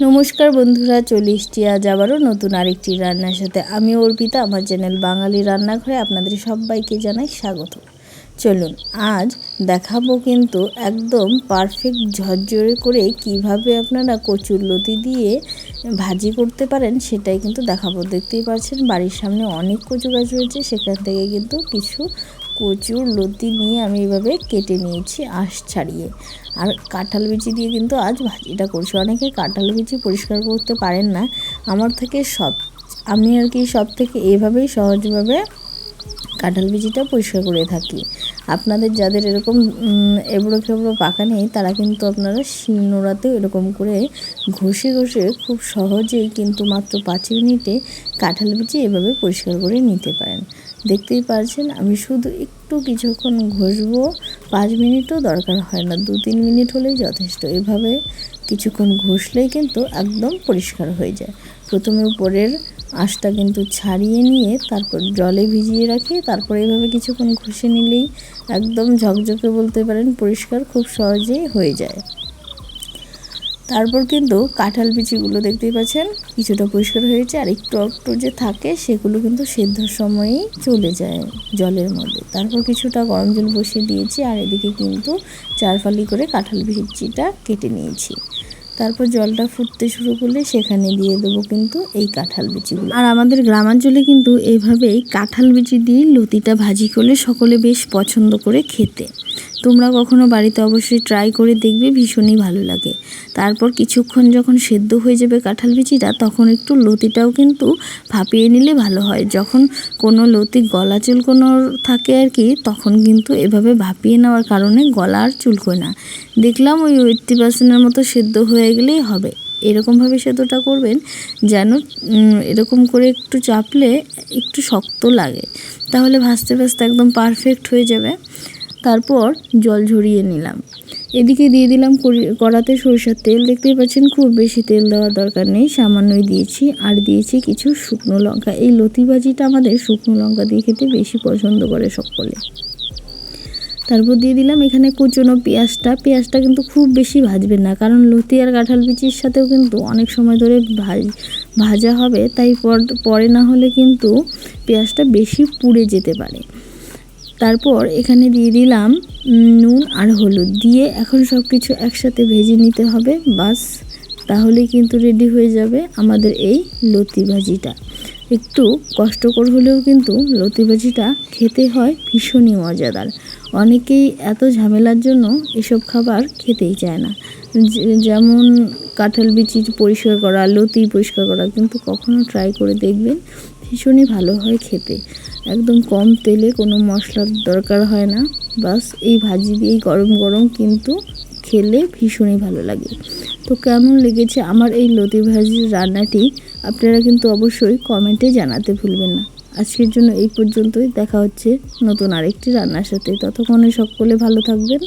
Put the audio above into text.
নমস্কার বন্ধুরা, চলে এসছি আজ আবারও নতুন আরেকটি রান্নার সাথে। আমি অর্পিতা, আমার চ্যানেল বাঙালি রান্নাঘরে আপনাদের সবাইকে জানাই স্বাগত। চলুন, আজ দেখাবো কিন্তু একদম পারফেক্ট ঝরঝরে করে কীভাবে আপনারা কচুর লতি দিয়ে ভাজি করতে পারেন সেটাই কিন্তু দেখাবো। দেখতেই পাচ্ছেন বাড়ির সামনে অনেক কচু গাছ রয়েছে, সেখান থেকে কিন্তু কিছু কচুর লতি নিয়ে আমি এভাবে কেটে নিয়েছি আঁশ ছাড়িয়ে। আর কাঁঠাল বিচি দিয়ে কিন্তু আজ ভাজিটা করছি। অনেকে কাঁঠাল বিচি পরিষ্কার করতে পারেন না। আমার থেকে সব, আমি আর কি সব থেকে এভাবেই সহজভাবে কাঁঠাল বিচিটা পরিষ্কার করে থাকি। আপনাদের যাদের এরকম এবড়ো খেবড়ো পাকা নেই, তারা কিন্তু আপনারা শিলনোড়াতেও এরকম করে ঘষে ঘষে খুব সহজেই কিন্তু মাত্র পাঁচ মিনিটে কাঁঠাল বিচি এভাবে পরিষ্কার করে নিতে পারেন। দেখতেই পারছেন, আমি শুধু একটু কিছুক্ষণ ঘষবো পাঁচ মিনিটও দরকার হয় না, দু তিন মিনিট হলেই যথেষ্ট। এভাবে কিছুক্ষণ ঘষলেই কিন্তু একদম পরিষ্কার হয়ে যায়। প্রথমে উপরের আঁশটা কিন্তু ছাড়িয়ে নিয়ে তারপর জলে ভিজিয়ে রাখি, তারপরে এভাবে কিছুক্ষণ ঘষে নিলেই একদম ঝকঝকে বলতে পারেন পরিষ্কার খুব সহজেই হয়ে যায়। তারপর কিন্তু কাঁঠাল বিচিগুলো দেখতেই পাচ্ছেন, কিছুটা পরিষ্কার হয়েছে, আর একটু একটু যে থাকে সেগুলো কিন্তু সেদ্ধর সময়ই চলে যায় জলের মধ্যে। তারপর কিছুটা গরম জল বসিয়ে দিয়েছি, আর এদিকে কিন্তু চারফালি করে কাঁঠাল বিচিটা কেটে নিয়েছি। তারপর জলটা ফুটতে শুরু করলে সেখানে দিয়ে দেবো কিন্তু এই কাঁঠাল বিচিগুলো। আর আমাদের গ্রামাঞ্চলে কিন্তু এইভাবেই কাঁঠাল বিচি দিয়ে লতিটা ভাজি করলে সকলে বেশ পছন্দ করে খেতে। তোমরা কখনো বাড়িতে অবশ্যই ট্রাই করে দেখবে ভীষণই ভালো লাগে। তারপর কিছুক্ষণ যখন সেদ্ধ হয়ে যাবে কাঁঠাল বিচিটা তখন একটু লতিটাও কিন্তু ভাপিয়ে নিলে ভালো হয়। যখন কোনো লতি গলা চুলকোনো থাকে আর কি, তখন কিন্তু এভাবে ভাপিয়ে নেওয়ার কারণে গলা আর চুলকোয় না। দেখলাম ওই এইট্টি পার্সেন্টের মতো সেদ্ধ হয়ে গেলেই হবে। এরকমভাবে সেদ্ধটা করবেন যেন এরকম করে একটু চাপলে একটু শক্ত লাগে। তাহলে ভাজতে ভাজতে একদম পারফেক্ট হয়ে যাবে। তারপর জল ঝরিয়ে নিলাম। এদিকে দিয়ে দিলাম কড়াতে সরষের তেল। দেখতেই পাচ্ছেন, খুব বেশি তেল দেওয়ার দরকার নেই। সামান্যই দিয়েছি। আর দিয়েছি কিছু শুকনো লঙ্কা। এই লতি ভাজিটা আমাদের শুকনো লঙ্কা দিয়ে খেতে বেশি পছন্দ করে সকলে। তারপর দিয়ে দিলাম এখানে কুচনো পেঁয়াজটা। পেঁয়াজটা কিন্তু খুব বেশি ভাজবেন না। কারণ লতি আর কাঁঠাল বিচির সাথেও কিন্তু অনেক সময় ধরে ভাজ, ভাজা হবে। তাই পরে না হলে কিন্তু পেঁয়াজটা বেশি পুড়ে যেতে পারে। তারপর এখানে দিয়ে দিলাম নুন আর হলুদ। দিয়ে এখন সব কিছু একসাথে ভেজে নিতে হবে, বাস। তাহলে কিন্তু রেডি হয়ে যাবে আমাদের এই লতি ভাজিটা। একটু কষ্টকর হলেও কিন্তু লতি ভাজিটা খেতে হয় ভীষণই মজাদার। অনেকেই এত ঝামেলার জন্য এসব খাবার খেতেই চায় না। যেমন কাঁঠাল বিচি পরিষ্কার করা, লতি পরিষ্কার করা, কিন্তু কখনো ট্রাই করে দেখবেন ভীষণই ভালো হয় খেতে। একদম কম তেলে কোনো মশলার দরকার হয় না। বাস এই ভাজি দিয়েই গরম গরম কিন্তু খেলে ভীষণই ভালো লাগে। তো কেমন লেগেছে আমার এই লতি ভাজির রান্নাটি? আপনারা কিন্তু অবশ্যই কমেন্টে জানাতে ভুলবেন না। আজকের জন্য এই পর্যন্তই। দেখা হচ্ছে নতুন আরেকটি রান্নার সাথে। ততক্ষণে সকলে ভালো থাকবেন।